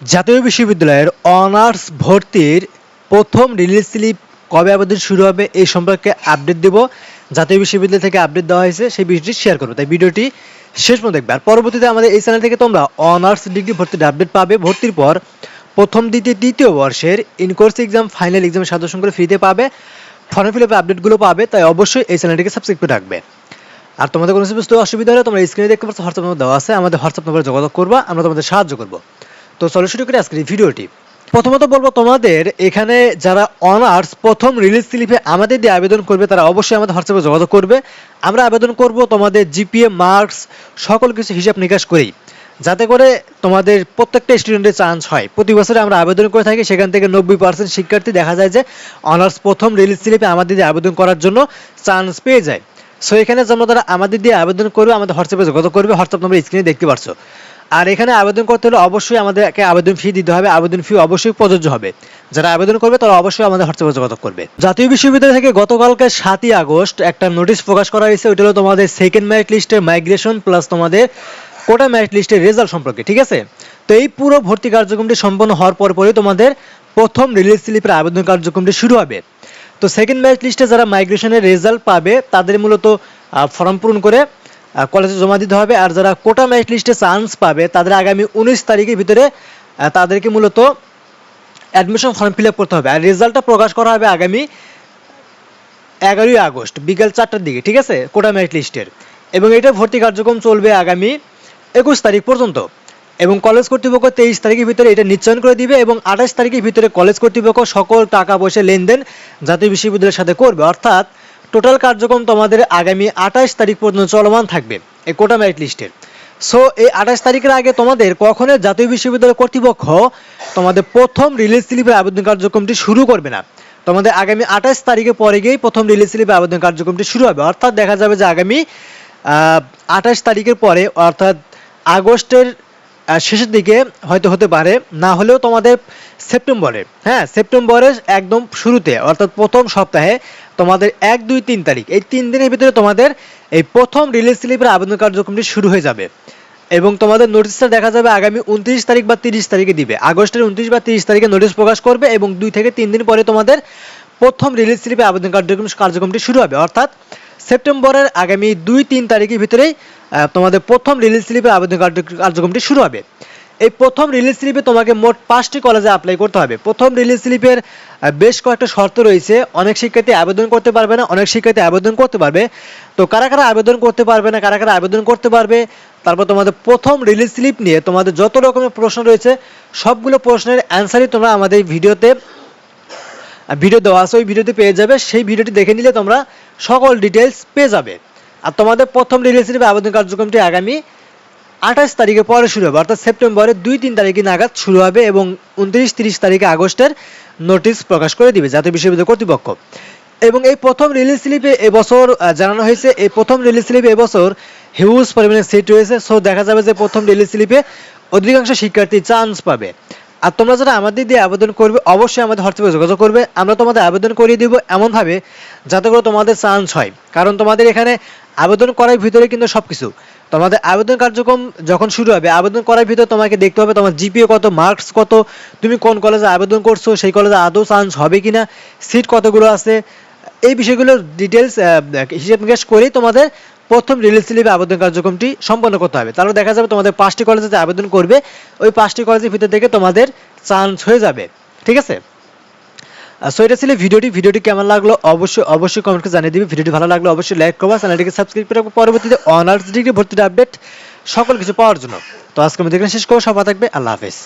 জাতীয় বিশ্ববিদ্যালয়ের অনার্স ভর্তির প্রথম রিলিজ স্লিপ কবে আবেদন শুরু হবে এই সম্পর্কে আপডেট দেব। জাতীয় বিশ্ববিদ্যালয় থেকে আপডেট দেওয়া হয়েছে, সেই বিষয়টি শেয়ার করব। তাই ভিডিওটি শেষ পর্যন্ত দেখবে আর পরবর্তীতে আমাদের এই চ্যানেল থেকে তোমরা অনার্স ডিগ্রি ভর্তির আপডেট পাবে। ভর্তির পর প্রথম, দ্বিতীয়, তৃতীয় বর্ষের ইনকোর্স এক্সাম ফাইনাল এক্সামের সাজেশন করে ফ্রিতে পাবে। ফর্ম ফিল আপের আপডেটগুলো পাবে, তাই অবশ্যই এই চ্যানেলটিকে সাবস্ক্রাইব করে রাখবে। আর তোমাদের কোনো সমস্ত অসুবিধা হলে তোমরা স্ক্রিনে দেখতে পাচ্ছ হোয়াটসঅ্যাপ নম্বর দেওয়া আছে। আমাদের হোয়াটসঅ্যাপ নম্বরে যোগাযোগ করবা, আমরা তোমাদের সাহায্য করব। তো চলো শুরু করি আজকের ভিডিওটি। প্রথমত বলব তোমাদের, এখানে যারা অনার্স প্রথম রিলিজ স্লিপে আমাদের দিয়ে আবেদন করবে, তারা অবশ্যই আমাদের হোয়াটসঅ্যাপে যোগাযোগ করবে। আমরা আবেদন করব তোমাদের জিপিএ মার্কস সকল কিছু হিসাব নিকাশ করেই। যাতে করে তোমাদের প্রত্যেকটা স্টুডেন্টের চান্স হয়। প্রতি বছরে আমরা আবেদন করে থাকি, সেখান থেকে নব্বই পার্সেন্ট শিক্ষার্থী দেখা যায় যে অনার্স প্রথম রিলিজ স্লিপে আমাদের দিয়ে আবেদন করার জন্য চান্স পেয়ে যায়। সো এখানে তোমরা তারা আমাদের দিয়ে আবেদন করবে, আমাদের হোয়াটসঅ্যাপে যোগাযোগ করবে হোয়াটসঅ্যাপ নম্বর স্ক্রিনে দেখতে পারছ। আর এখানে আবেদন করতে হলে অবশ্যই আমাদেরকে আবেদন ফি দিতে হবে। আবেদন ফি অবশ্যই প্রযোজ্য হবে। যারা আবেদন করবে, তারা অবশ্যই আমাদের হোয়াটসঅ্যাপে যোগাযোগ করবে। জাতীয় বিশ্ববিদ্যালয় থেকে গতকালকে সাতই আগস্ট একটা নোটিশ প্রকাশ করা হয়েছে। ওইটা হলো তোমাদের সেকেন্ড মেরিট লিস্টের মাইগ্রেশন প্লাস তোমাদের কোটা মেরিট লিস্টের রেজাল্ট সম্পর্কে, ঠিক আছে? তো এই পুরো ভর্তি কার্যক্রমটি সম্পন্ন হওয়ার পর পরই তোমাদের প্রথম রিলিজ স্লিপের আবেদন কার্যক্রমটি শুরু হবে। তো সেকেন্ড মেরিট লিস্টে যারা মাইগ্রেশনের রেজাল্ট পাবে, তাদের মূলত ফর্ম পূরণ করে কলেজে জমা দিতে হবে। আর যারা কোটা মেরিট লিস্টে চান্স পাবে, তাদের আগামী উনিশ তারিখের ভিতরে তাদেরকে মূলত অ্যাডমিশন ফর্ম ফিল করতে হবে। আর রেজাল্টটা প্রকাশ করা হবে আগামী এগারোই আগস্ট, বিকেল চারটার দিকে, ঠিক আছে? কোটা মেরিট লিস্টের এবং এটা ভর্তি কার্যক্রম চলবে আগামী একুশ তারিখ পর্যন্ত। এবং কলেজ কর্তৃপক্ষ তেইশ তারিখের ভিতরে এটা নিশ্চয়ন করে দিবে এবং আঠাশ তারিখের ভিতরে কলেজ কর্তৃপক্ষ সকল টাকা পয়সা লেনদেন জাতীয় বিশ্ববিদ্যালয়ের সাথে করবে। অর্থাৎ টোটাল কার্যক্রম তোমাদের আগামী আঠাশ তারিখ পর্যন্ত চলমান থাকবে এই কোটা মেরিট লিস্টের সো এই আঠাশ তারিখের আগে তোমাদের কখনোই জাতীয় বিশ্ববিদ্যালয় কর্তৃপক্ষ তোমাদের প্রথম রিলিজ স্লিপের আবেদন কার্যক্রমটি শুরু করবে না। তোমাদের আগামী আঠাশ তারিখে পরে গিয়েই প্রথম রিলিজ স্লিপে আবেদন কার্যক্রমটি শুরু হবে। অর্থাৎ দেখা যাবে যে আগামী আঠাশ তারিখের পরে, অর্থাৎ আগস্টের শেষের দিকে হয়তো হতে পারে, না হলেও তোমাদের সেপ্টেম্বরে হ্যাঁ সেপ্টেম্বরের একদম শুরুতে, অর্থাৎ প্রথম সপ্তাহে তোমাদের এক, দুই, তিন তারিখ। এই তিন দিনের ভিতরে তোমাদের এই প্রথম রিলিজ স্লিপের আবেদন কার্যক্রমটি শুরু হয়ে যাবে। এবং তোমাদের নোটিশটা দেখা যাবে আগামী উনত্রিশ তারিখ বা তিরিশ তারিখে দিবে। আগস্টের উনত্রিশ বা তিরিশ তারিখে নোটিশ প্রকাশ করবে এবং দুই থেকে তিন দিন পরে তোমাদের প্রথম রিলিজ স্লিপে আবেদন কার্যক্রম কার্যক্রমটি শুরু হবে। অর্থাৎ সেপ্টেম্বরের আগামী দুই, তিন তারিখের ভিতরেই তোমাদের প্রথম রিলিজ স্লিপে আবেদন কার্যক্রমটি শুরু হবে। এই প্রথম রিলিজ স্লিপে তোমাকে মোট পাঁচটি কলেজে অ্যাপ্লাই করতে হবে। প্রথম রিলিজ স্লিপের বেশ কয়েকটা শর্ত রয়েছে। অনেক শিক্ষার্থী আবেদন করতে পারবে না, অনেক শিক্ষার্থী আবেদন করতে পারবে। তো কারা কারা আবেদন করতে পারবে না, কারা কারা আবেদন করতে পারবে, তারপর তোমাদের প্রথম রিলিজ স্লিপ নিয়ে তোমাদের যত রকমের প্রশ্ন রয়েছে, সবগুলো প্রশ্নের অ্যান্সারই তোমরা আমাদের ভিডিওতে ভিডিও দেওয়া আছে, ওই ভিডিওতে পেয়ে যাবে। সেই ভিডিওটি দেখে নিলে তোমরা সকল ডিটেলস পেয়ে যাবে। আর তোমাদের প্রথম রিলিজ স্লিপে আবেদন কার্যক্রমটি আগামী আঠাশ তারিখে পরে শুরু হবে, অর্থাৎ সেপ্টেম্বরের দুই তিন তারিখে নাগাদ শুরু হবে এবং উনত্রিশ তিরিশ তারিখে আগস্টের নোটিশ প্রকাশ করে দিবে জাতীয় বিশ্ববিদ্যালয় কর্তৃপক্ষ। এবং এই প্রথম রিলিজ স্লিপে এবছর জানানো হয়েছে, এই প্রথম রিলিজ স্লিপে এবছর হিউজ পরিমাণে সিট রয়েছে সো দেখা যাবে যে প্রথম রিলিজ স্লিপে অধিকাংশ শিক্ষার্থী চান্স পাবে। আর তোমরা যারা আমাদের দিয়ে আবেদন করবে, অবশ্যই আমাদের হোয়াটসঅ্যাপে যোগাযোগ করবে, আমরা তোমাদের আবেদন করিয়ে দিব এমনভাবে যাতে করে তোমাদের চান্স হয়। কারণ তোমাদের এখানে আবেদন করার ভিতরে কিন্তু সব কিছু তোমাদের আবেদন কার্যক্রম যখন শুরু হবে, আবেদন করার ভিতরে তোমাকে দেখতে হবে তোমার জিপিএ কত মার্কস কত, তুমি কোন কলেজে আবেদন করছ, সেই কলেজে আদৌ চান্স হবে কিনা সিট কতগুলো আছে, এই বিষয়গুলো ডিটেলস হিসেব নিকাশ করেই তোমাদের প্রথম রিলিজ স্লিপে আবেদন কার্যক্রমটি সম্পন্ন করতে হবে। তাহলে দেখা যাবে তোমাদের পাঁচটি কলেজে আবেদন করবে, ওই পাঁচটি কলেজের ভিতর থেকে তোমাদের চান্স হয়ে যাবে। ঠিক আছে? সো এটা ছিল ভিডিওটি। ভিডিওটি কেমন লাগল? অবশ্যই অবশ্যই কমেন্টে জানিয়ে দিবে। ভিডিওটি ভালো লাগল অবশ্যই লাইক করবা চ্যানেলটিকে সাবস্ক্রাইব করে পরবর্তীতে অনার্স ডিগ্রি ভর্তির আপডেট সকল কিছু পাওয়ার জন্য। তো আজকে আমি দেখে শেষ করব। সবাই থাকবে। আল্লাহ হাফেজ।